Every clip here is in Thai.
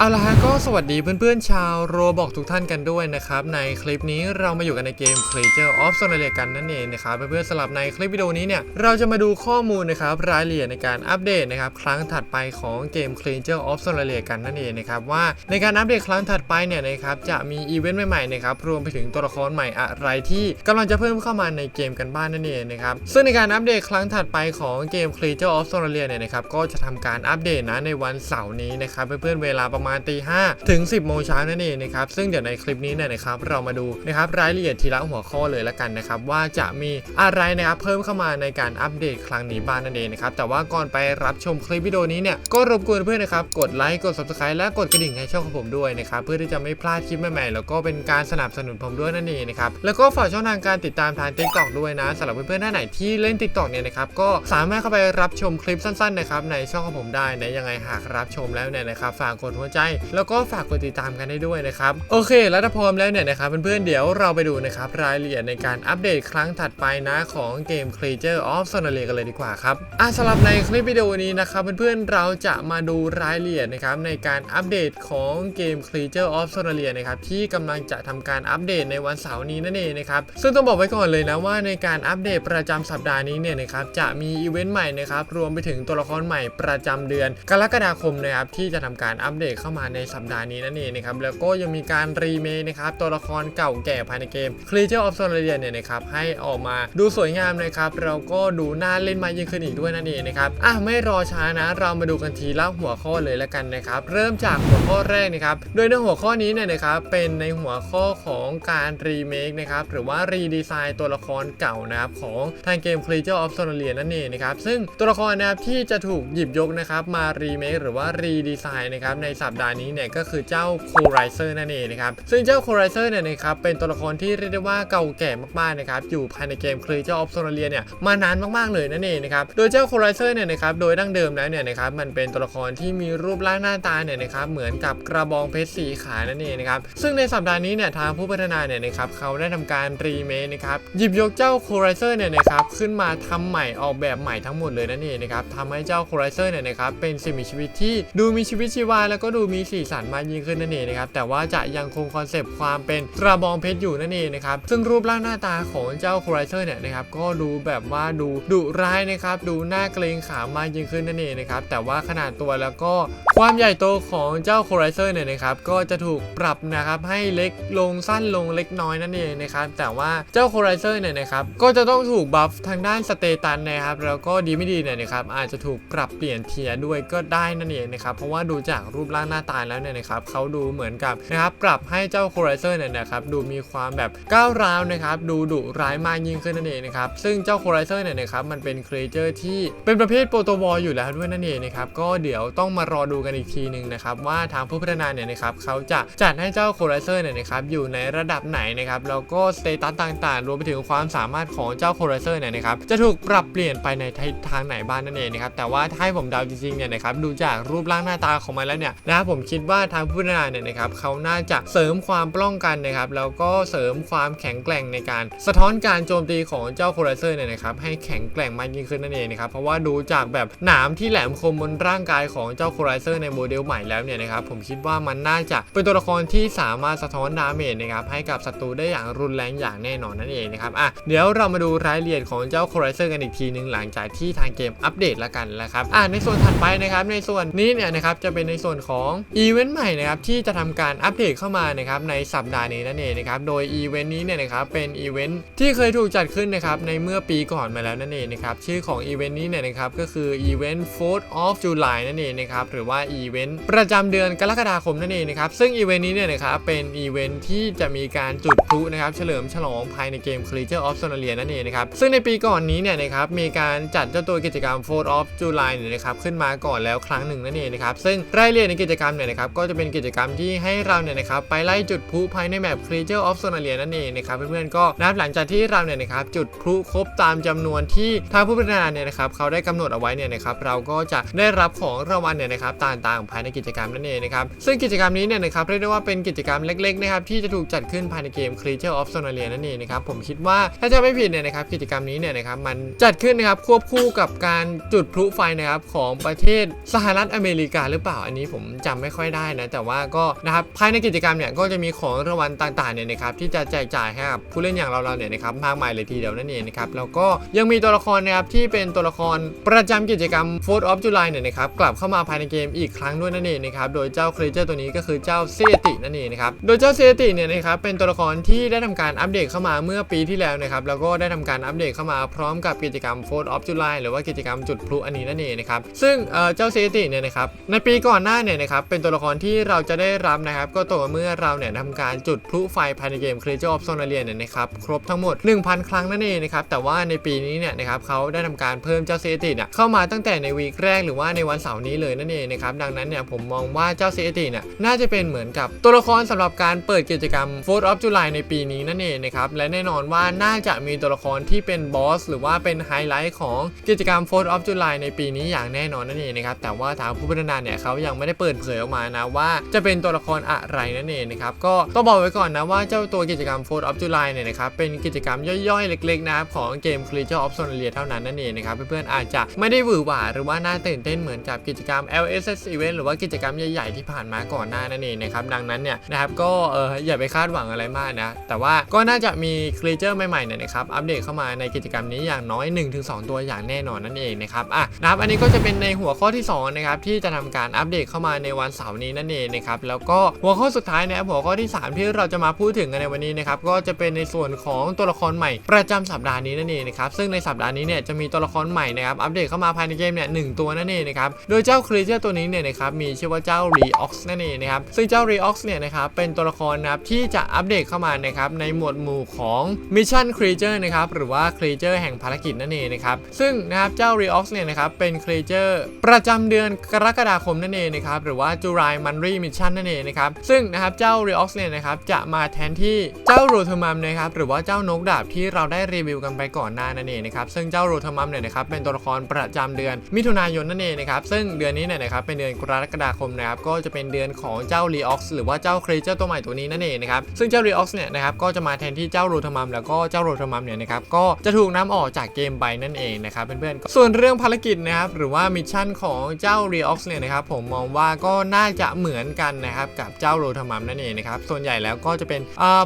เอาละฮะก็สวัสดีเพื่อนๆ ชาวโรบอกทุกท่านกันด้วยนะครับ ในคลิปนี้เรามาอยู่กันในเกม Creature of Sonalia กันนั่นเองนะครับเพื่อนๆสลับในคลิปวิดีโอนี้เนี่ยเราจะมาดูข้อมูลนะครับรายละเอียดในการอัปเดตนะครับครั้งถัดไปของเกม Creature of Sonalia กันนั่นเองนะครับว่าในการอัปเดตครั้งถัดไปเนี่ยนะครับจะมีอีเวนต์ใหม่ๆนะครับรวมไปถึงตัวละครใหม่อะไรที่กำลังจะเพิ่มเข้ามาในเกมกันบ้านนั่นเองนะครับซึ่งในการอัปเดตครั้งถัดไปของเกม Creature of Sonalia เนี่ยนะครับก็จะทำการอัปเดตนะในวันเสาร์นี้นะครับเพื่อนๆเวลาประมาณตีห้าถึง 10 โมงเช้านั่นเองนะครับซึ่งเดี๋ยวในคลิปนี้เนี่ยนะครับเรามาดูนะครับรายละเอียดทีละหัวข้อเลยละกันนะครับว่าจะมีอะไรนะครับเพิ่มเข้ามาในการอัปเดตครั้งนี้บ้างนั่นเองนะครับแต่ว่าก่อนไปรับชมคลิปวิดีโอนี้เนี่ยก็รบกวนเพื่อนนะครับกดไลค์กด subscribe และกดกระดิ่งให้ช่องของผมด้วยนะครับเพื่อที่จะไม่พลาดคลิปใหม่ๆแล้วก็เป็นการสนับสนุนผมด้วยนั่นเองนะครับแล้วก็ฝากช่องทางการติดตามทาง TikTok ด้วยนะสำหรับเพื่อนๆท่านไหนที่เล่น TikTok เนี่ยนะครับก็สามารถเข้าไปรับชมคลิปสั้นๆนะครับในช่องของผมได้นะยังไงหากรับชมแล้วเนี่ยนะครับฝากกดหัวใจแล้วก็ฝากกดติดตามกันได้ด้วยนะครับโอเค แล้วถ้าพร้อมแล้วเนี่ยนะครับเพื่อนๆเดี๋ยวเราไปดูนะครับรายละเอียดในการอัปเดตครั้งถัดไปนะของเกม Creature of s o n a l i กันเลยดีกว่าครับอะสำหรับในคลิปวิดีโอนี้นะครับเพื่อนๆเราจะมาดูรายละเอียดนะครับในการอัปเดตของเกม Creature of s o n a l i นะครับที่กำลังจะทำการอัปเดตในวันเสาร์นี้นั่นเองนะครับซึ่งต้องบอกไว้ก่อนเลยนะว่าในการอัปเดตประจำสัปดาห์นี้เนี่ยนะครับจะมีอีเวนต์ใหม่นะครับรวมไปถึงตัวละครใหม่ประจำเดือน กรกฎาคมนะครับที่จะทำการอัปเดตเข้ามาในสัปดาห์นี้นั่นเองนะครับแล้วก็ยังมีการรีเมคนะครับตัวละครเก่าแก่ภายในเกม Creature of Sonalia เนี่ยนะครับให้ออกมาดูสวยงามนะครับแล้วก็ดูน่าเล่นมากยิ่งขึ้นอีกด้วยนั่นเองนะครับอะไม่รอช้านะ เรามาดูกันทีละหัวข้อเลยแล้วกันนะครับเริ่มจากหัวข้อแรกนะครับโดยในหัวข้อนี้เนี่ยนะครับเป็นในหัวข้อของการรีเมคนะครับหรือว่ารีดีไซน์ตัวละครเก่านะครับของทางเกม Creature of Sonalia นั่นเองนะครับซึ่งตัวละครนะครับที่จะถูกหยิบยกนะครับมารีเมคหรือว่ารีดีไซน์นะครับในสัปดาห์นี้เนี่ยก็คือเจ้า c o r i z e r นั่นเองนะครับซึ่งเจ้า c o r i z e r เนี่ยนะครับเป็นตัวละครที่เรียกได้ว่าเก่าแก่มากๆนะครับอยู่ภายในเกม Creature of Sonalia เนี่ยมานานมากๆเลยนั่นเองนะครับโดยเจ้า c o r i z e r เนี่ยนะครับโดยดั้งเดิมแล้วเนี่ยนะครับมันเป็นตัวละครที่มีรูปร่างหน้าตาเนี่ยนะครับเหมือนกับกระบองเพชรสีขานั่นเองนะครับซึ่งในสัปดาห์นี้เนี่ยทางผู้พัฒนาเนี่ยนะครับเขาได้ทำการรีเมคนะครับหยิบยกเจ้า c o r i z e r เนี่ยนะครับขึ้นมาทำใหม่ออกแบบใหม่ทั้งหมดเลยนั่นเองนะครับทำให้เจ้า c o r i z e r เนี่ยนะครับเป็นสิ่งมีชีวิตที่ดูมีชีวิตชีวาแล้วก็ดููมีสีสันมากยิ่งขึ้นนั่นเองนะครับแต่ว่าจะยังคงคอนเซปต์ความเป็นกระบองเพชรอยู่นั่นเองนะครับซึ่งรูปร่างหน้าตาของเจ้า c o r i z e r เนี่ยนะครับก็ดูแบบว่าดูดุร้ายนะครับดูน่าเกรงขามมากยิ่งขึ้นนั่นเองนะครับแต่ว่าขนาดตัวแล้วก็ความใหญ่โตของเจ้า c o r i z e r เนี่ยนะครับก็จะถูกปรับนะครับให้เล็กลงสั้นลงเล็กน้อยนั่นเองนะครับแต่ว่าเจ้า c o r i z e r เนี่ยนะครับก็จะต้องถูกบัฟทางด้านสเตตัสนะครับแล้วก็ดีไม่ดีเนี่ยนะครับอาจจะถูกปรับเปลี่ยนเทียด้วยก็ได้นั่นเองนะครับเพราะว่าดูจากรูปร่างหน้าตาแล้วเนี่ยนะครับเขาดูเหมือนกับนะครับปรับให้เจ้า c o r i z e r เนี่ยนะครับดูมีความแบบก้าวร้าวนะครับดูดุร้ายมากยิ่งขึ้นนั่นเองนะครับซึ่งเจ้า c o r i z e r เนี่ยนะครับมันเป็นครีเจอร์ที่เป็นประเภทโปรโตวอลอยู่แล้วด้วยนั่นเองนะครับก็เดี๋ยวต้องมารอดูกันอีกทีหนึ่งนะครับว่าทางผู้พัฒนาเนี่ยนะครับเขาจะจัดให้เจ้า c o r i z e r เนี่ยนะครับอยู่ในระดับไหนนะครับแล้วก็สเตตัสต่างๆ รวมไปถึงความสามารถของเจ้า c o r i z e r เนี่ยนะครับจะถูกปรับเปลี่ยนไปในทางไหนบ้างนั่นเองนะครับแต่ว่าถ้าให้ผมเดาจริงๆเนี่ยนะครับดูจากรูปร่างหน้าตาของมันแล้วเนี่ยนะครับผมคิดว่าทางผู้พัฒนาเนี่ยนะครับเขาน่าจะเสริมความป้องกันนะครับแล้วก็เสริมความแข็งแกร่งในการสะท้อนการโจมตีของเจ้า c o r i z e r เนี่ยนะครับให้แข็งแกร่งมากยิ่งขึ้นนั่นเองนะครับเพราะว่าดูจากแบบหนามที่แหลมคมบนร่างกายของเจ้า c o r i z e r ในโมเดลใหม่แล้วเนี่ยนะครับผมคิดว่ามันน่าจะเป็นตัวละครที่สามารถสะท้อนดาเมจนะครับให้กับศัตรูได้อย่างรุนแรงอย่างแน่นอนนั่นเองนะครับอะเดี๋ยวเรามาดูรายละเอียดของเจ้า c o r i z e r กันอีกทีหนึงหลังจากที่ทางเกมอัปเดตแล้วกันนะครับอะในส่วนถัดไปนะครับในส่วนนี้เนี่ยนะครับจะเป็นในส่วนของอีเวนต์ใหม่นะครับที่จะทำการอัปเดตเข้ามานะครับในสัปดาห์นี้นั่นเองนะครับโดยอีเวนต์นี้เนี่ยนะครับเป็นอีเวนต์ที่เคยถูกจัดขึ้นนะครับในเมื่อปีก่อนมาแล้วนั่นเองนะครับชื่อของอีเวนต์นี้เนี่ยนะครับก็คืออีเวนต์ 4th of July นั่นเองนะครับหรือว่าอีเวนต์ประจำเดือนกรกฎาคมนั่นเองนะครับซึ่งอีเวนต์นี้เนี่ยนะครับเป็นอีเวนต์ที่จะมีการจุดพลุนะครับเฉลิมฉลองภายในเกม Creature of Sonalia นั่นเองนะครับซึ่งในปีก่อนนี้เนี่ยนะครับมีการจัดเจ้าตัวกิจกรรม 4th of July เนี่ยนะครับขึ้นมาก่อนแล้วครั้งหนึ่งนั่นเองนะครับซึ่งรายละเอียดในกิจกรรมเนี่ยนะครับก็จะเป็นกิจกรรมที่ให้เราเนี่ยนะครับไปไล่จุดพลุภายในแมป Creature of Sonalia นั่นเองนะครับเพื่อนๆก็นับหลังจากที่เราเนี่ยนะครับจุดพลุครบตามจำนวนที่ทางผู้พัฒนาเนี่ยนะครับเขาได้กำหนดเอาไว้เนี่ยนะครับเราก็จะได้รับของรางวัลเนี่ยนะครับต่างๆภายในกิจกรรมนั่นเองนะครับซึ่งกิจกรรมนี้เนี่ยนะครับเรียกได้ว่าเป็นกิจกรรมเล็กๆนะครับที่จะถูกจัดขึ้นภายในเกม Creature of Sonalia นั่นเองนะครับผมคิดว่าถ้าจะไม่ผิดเนี่ยนะครับกิจกรรมนี้เนี่ยนะครับมันจัดขึ้นนะครับควบคู่กับการจุดพลุไฟนะครับของประเทศสหรัฐอเมริกาหรือเปล่าอันนี้ผมจำไม่ค่อยได้นะ แต่ว่าก็นะครับภายในกิจกรรมเนี่ยก็จะมีของรางวัลต่างๆเนี่ยนะครับที่จะแจกจ่ายให้กับผู้เล่นอย่างเราๆเนี่ยนะครับมากมายเลยทีเดียวนั่นเองนะครับแล้วก็ยังมีตัวละครนะครับที่เป็นตัวละครประจำกิจกรรม 4th of July เนี่ยนะครับกลับเข้ามาภายในเกมอีกครั้งด้วยนั่นเองนะครับโดยเจ้าครีเจอร์ตัวนี้ก็คือเจ้าเซตินั่นเองนะครับโดยเจ้าเซติเนี่ยนะครับเป็นตัวละครที่ได้ทำการอัปเดตเข้ามาเมื่อปีที่แล้วนะครับแล้วก็ได้ทำการอัปเดตเข้ามาพร้อมกับกิจกรรม 4th of July หรือว่ากิจกรรมจุดพลุอันนี้นั่นเองนะครับซึ่งเจ้าเซติเนี่ยนะครับในปีก่อนหน้าเนี่ยนะครับเป็นตัวละครที่เราจะได้รับนะครับก็ต่อเมื่อเราเนี่ยทำการจุดพลุไฟภายในเกม Creature of Sonalia เนี่ยนะครับครบทั้งหมด 1,000 ครั้งนั่นเองนะครับแต่ว่าในปีนี้เนี่ยนะครับเขาได้ทำการเพิ่มเจ้าเซติเนี่ยเข้ามาตั้งแต่ในวีคแรกหรือว่าในวันเสาร์นี้เลยนั่นเองนะครับดังนั้นเนี่ยผมมองว่าเจ้าเซติเนี่ยน่าจะเป็นเหมือนกับตัวละครสำหรับการเปิดกิจกรรม 4th of July ในปีนี้นั่นเองนะครับและแน่นอนว่าน่าจะมีตัวละครที่เป็นบอสหรือว่าเป็นไฮไลท์ของกิจกรรม 4th of July ในปีนี้อย่างแน่นอนนั่นเองนะครับแต่ว่าทางผู้พัฒนาเนี่ยเขายังไม่ได้เปิดเผยออกมานะว่าจะเป็นตัวละครอะไรนั่นเองนะครับก็ต้องบอกไว้ก่อนนะว่าเจ้าตัวกิจกรรม 4th of July เนี่ยนะครับเป็นกิจกรรมย่อยๆ เล็กๆนะครับของเกม Creature of Sonalia เท่านั้นนั่นเองนะครับเพื่อนๆอาจจะไม่ได้หวือหวาหรือว่าน่าตื่นเต้นเหมือนกับกิจกรรม LSS Event หรือว่ากิจกรรมใหญ่ๆที่ผ่านมาก่อนหน้านั่นเองนะครับดังนั้นเนี่ยนะครับก็เอออย่าไปคาดหวังอะไรมากนะแต่ว่าก็น่าจะมี Creature ใหม่ๆเนี่ยนะครับอัปเดตเข้ามาในกิจกรรมนี้อย่างน้อย 1-2 ตัวอย่างแน่นอนนั่นเองนะครับอะนะครับอันนี้ก็จะเป็นในหัวข้อที่2นะครับที่จะทำการอัปเดตเข้ามาในวันเสาร์นี้นั่นเองนะครับแล้วก็หัวข้อสุดท้ายนะครับหัวข้อที่ 3 ที่เราจะมาพูดถึงกันในวันนี้นะครับก็จะเป็นในส่วนของตัวละครใหม่ ประจำสัปดาห์นี้นั่นเองนะครับซึ่งในสัปดาห์นี้เนี่ยจะมีตัวละครใหม่นะครับอัปเดตเข้ามาภายในเกมเนี่ยหนึ่งตัวนั่นเองนะครับโดยเจ้าครีเจอร์ตัวนี้เนี่ยนะครับมีชื่อว่าเจ้า Reox นั่นเองนะครับซึ่งเจ้า Reox เนี่ยนะครับเป็นตัวละครนะครับที่จะอัปเดตเข้ามานะครับในหมวดหมู่ของ Mission Creature นะครับหรือว่า Creature แห่งภารกิจนั่นเองนะครับซึ่งนะครับเจ้า Reox เนี่ยนะครับเป็น Creature ประจำเดือนกรกฎาคมนั่นเองนะครับหรือว่า July Monthly Mission นั่นเองนะครับ ซึ่งนะครับเจ้า Reox เนี่ยนะครับจะมาแทนที่เจ้า r o t มัมนะครับหรือว่าเจ้านกดาบที่เราได้รีวิวกันไปก่อนหน้านั่นเองนะครับซึ่งเจ้า r o t มัมเนี่ยนะครับเป็นตัวละครประจำเดือนมิถุนายนนั่นเองนะครับซึ่งเดือนนี้เนี่ยนะครับเป็นเดือนกรกฎาคมนะครับก็จะเป็นเดือนของเจ้า Reox หรือว่าเจ้า Creature ตัวใหม่ตัวนี้นั่นเองนะครับซึ่งเจ้า Reox เนี่ยนะครับก็จะมาแทนที่เจ้า r o t มัมแล้วก็เจ้า r o t มัมเนี่ยนะครับก็จะถูกน้ำออกจากเกมไปนั่นเองนะครับเพื่อนๆส่วนเรื่องภารกิจนะครับหรือว่ามิชชั่นของเจ้า Reox เนี่ยนะครับผมมองว่าก็็น่าจะเหมือนกันนะครับกับเจ้า r o t มัมนั่นเองนะครับส่วนใหญ่แล้วก็จะเป็น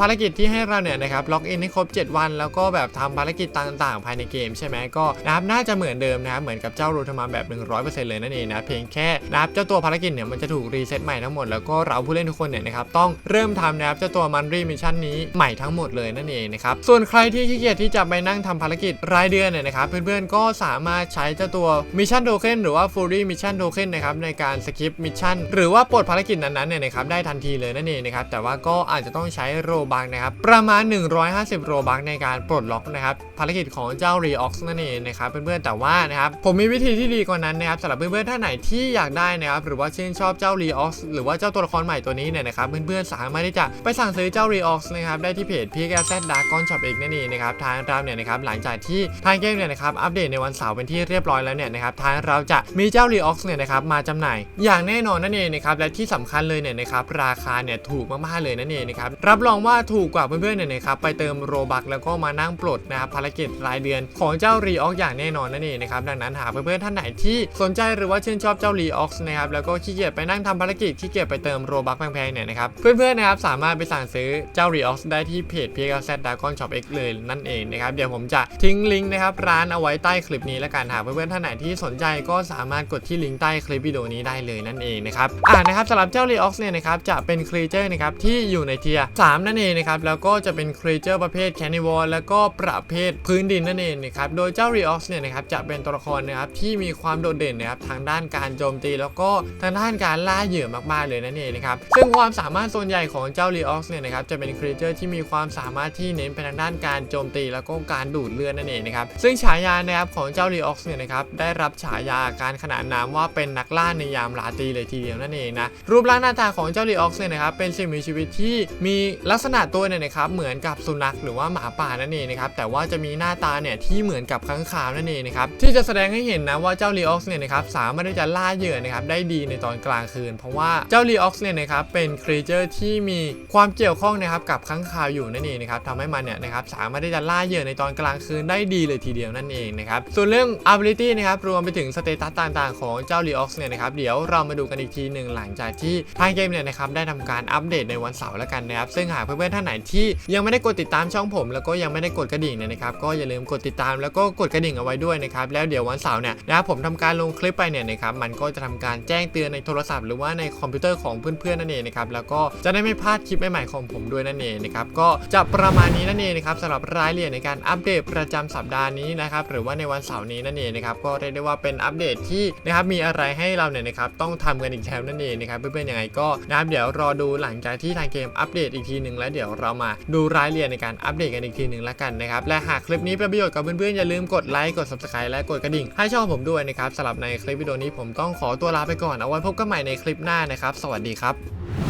ภารกิจที่ให้เราเนี่ยนะครับล็อกอินให้ครบ 7 วัน แล้วก็แบบทำภารกิจต่างๆ ภายในเกมใช่ไหมก็นะครับน่าจะเหมือนเดิมนะครับเหมือนกับเจ้า r o t มัมแบบ 100%เลยนั่นเองนะเพียงแค่นะครับเจ้าตัวภารกิจเนี่ยมันจะถูกรีเซ็ตใหม่ทั้งหมดแล้วก็เราผู้เล่นทุกคนเนี่ยนะครับต้องเริ่มทำนะครับเจ้าตัวมันรีมิชชั่นนี้ใหม่ทั้งหมดเลยนั่นเองนะครับส่วนใครที่ขี้เกียจที่จะไปนั่งทำภารกิจรายเดือนเนี่ยนะครับเพื่อนๆก็สามารถใช้เจ้าตัวมิชชั่นโทเค็นหรือว่าฟูรี่มิชชั่นโทเค็นนะครับในการสกิปมิชชั่นหรือว่าปลดภารกิจนั้นๆเนี่ยนะครับได้ทันทีเลยนั่นเองนะครับแต่ว่าก็อาจจะต้องใช้โรบักนะครับประมาณ 150 โรบักในการปลดล็อกนะครับภารกิจของเจ้า Reox นั่นเองนะครับเพื่อนๆแต่ว่านะครับผมมีวิธีที่ดีกว่านั้นนะครับสำหรับเพื่อนๆท่านไหนที่อยากได้นะครับหรือว่าชื่นชอบเจ้า Reox หรือว่าเจ้าตัวละครใหม่ตัวนี้เนี่ยนะครับเพื่อนๆสามารถที่จะไปสั่งซื้อเจ้า Reox นะครับได้ที่เพจ p x z Dragon Shop เองนั่นเองนะครับทางเราเนี่ยนะครับหลังจากที่ทางเกมเนี่ยนะครับอัปเดตในวันเสาร์เป็นที่เรียบร้อยแล้วเนี่ยนะครับทางเราจะมีเจ้า Reox เนี่ยนะครับมาจำหน่ายอย่างแน่นอนนั่นเองนะครับและที่สำคัญเลยเนี่ยนะครับราคาเนี่ยถูกมากๆเลยนั่นเองนะครับรับรองว่าถูกกว่าเพื่อนๆเนี่ยนะครับไปเติมโรบักแล้วก็มานั่งปลดนะครับภารกิจรายเดือนของเจ้า Reox อย่างแน่นอนนั่นเองนะครับดังนั้นหากเพื่อนๆท่านไหนที่สนใจหรือว่าชื่นชอบเจ้า Reox นะครับแล้วก็ขี้เกียจไปนั่งทำภารกิจขี้เกียจไปเติมโรบักแพงๆเนี่ยนะครับเพื่อนๆนะครับสามารถไปสั่งซื้อเจ้า Reox ได้ที่เพจ p x z Dragon Shop X เลยนั่นเองนะครับเดี๋ยวผมจะทิ้งลิงก์นะครับร้านเอาไว้ใต้คลิปนี้แล้วกันหากเพื่อนๆท่านไหนที่สนใจก็สามารถกดที่ลิงก์ใต้คลิปวิดีโอนี้ได้เลยนั่นเองนะครับอ่านะครับสำหรับเจ้า Reox เนี่ยนะครับจะเป็นครีเจอร์นะครับที่อยู่ในเทียร์3นั่นเองนะครับแล้วก็จะเป็นครีเจอร์ประเภทแคนิวอลแล้วก็ประเภทพื้นดินนั่นเองนะครับโดยเจ้า Reox เนี่ยนะครับจะเป็นตัวละครนะครับที่มีความโดดเด่นนะครับทางด้านการโจมตี แล้วก็ทางด้านการล่าเหยื่อมากๆเลยนั่นเองนะครับซึ่งความสามารถส่วนใหญ่ของเจ้าลีออกเนี่ยนะครับจะเป็นครีเจอร์ที่มีความสามารถที่เน้นไปทางด้านการโจมตี แล้วก็การดูดเลือดนั่นเองนะครับซึ่งฉายานะครับของเจ้าลีออกเนี่ยนะครับได้รับฉายาการขนานนามว่าเป็นนักล่าในยามราตรีเลยทีเดียวนั่นเองนะรูปร่างหน้าตาของเจ้าลีออกเนี่ยนะครับเป็นสิ่งมีชีวิตที่มีลักษณะตัวเนี่ยนะครับเหมือนกับสุนัขหรือว่าหมาป่านั่นเองนะครับแต่ว่าจะมีหน้าตาเนี่ยที่เหมือนกับค้างคาวนั่นเองนะครับที่จะแสดงให้เห็นนะว่าเจ้าลีออกเนี่ยนะครับสามารถที่จะล่าเหยื่อนะครับได้ดีในตอนกลางคืน เพราะว่าเจ้าลีออกเนี่ยนะครับเป็นครีเจอร์ที่มีความเกี่ยวข้องนะครับกับค้างคาวอยู่นั่นเองนะครับทำให้มันเนี่ยนะครับสามารถที่จะล่าเหยื่อในตอนกลางคืนได้ดีเลยทีเดียวนั่นเองนะครับส่วนเรื่อง ability นะครับรวมไปถึงสเตตัสต่างๆ ของเจ้าลีออกเนี่ยนะครับเดี๋ยวเรามาดูกันอีกทีหนึ่งหลังจากที่ทางเกมเนี่ยนะครับได้ทำการอัปเดตในวันเสาร์แล้วกันนะครับซึ่งหากเพื่อนๆท่านไหนที่ยังไม่ได้กดติดตามช่องผม แล้วก็ยังไม่ได้กดกระดิ่งเนี่ยนะครับก็อย่าลืมกดติดตามแล้วก็กดกระดิ่งเอาไว้ด้วยนะครับแล้วเดี๋ยววันเสาร์เนี่ยนะครับผมทำการลงคลิปไปเนี่ยนะครับมันก็จะทำการแจ้งเตือนในโทรศัพท์หรือว่าในคอมพิวเตอร์ของเพื่อนๆนั่นเองนะครับแล้วก็จะได้ไม่พลาดคลิปใหม่ๆของผมด้วยนั่นเองนะครับก็จะประมาณนี้นั่นเองนะครับสำหรับรายละเอียดในการอัปเดตประจำสัปดาห์นี้นะครับหรือว่าในวันเสาร์นี้นั่นเองนะครับก็เรียกได้ว่าเป็นอัปเดตที่นะครับมีอะไรให้เราเนี่ยนะครับต้องทำกันอีกแชมป์นั่นเองนะครับเพื่อนๆยังไงก็นะครับเดี๋ยวรอดูหลังจากที่ทางเกมอัปเดตอีกทีหนึ่งแล้วเดี๋ยวเรามาดูรายละเอียดในการอัปเดตกันอีกทีหนึ่งแล้วกันนะครับและหากคลิปนี้เป็นประโยชน์กับเพื่อนๆอย่าลืมกดไลค์กด subscribe และกดกระดิ่ง ให้ช่องผมด้วยนะครับสำหรับในคลิปวิดีโอนี้ผมต้องขอตัวลาไปก่อนเอาไว้พบกันใหม่ในคลิปหน้านะครับ สวัสดีครับ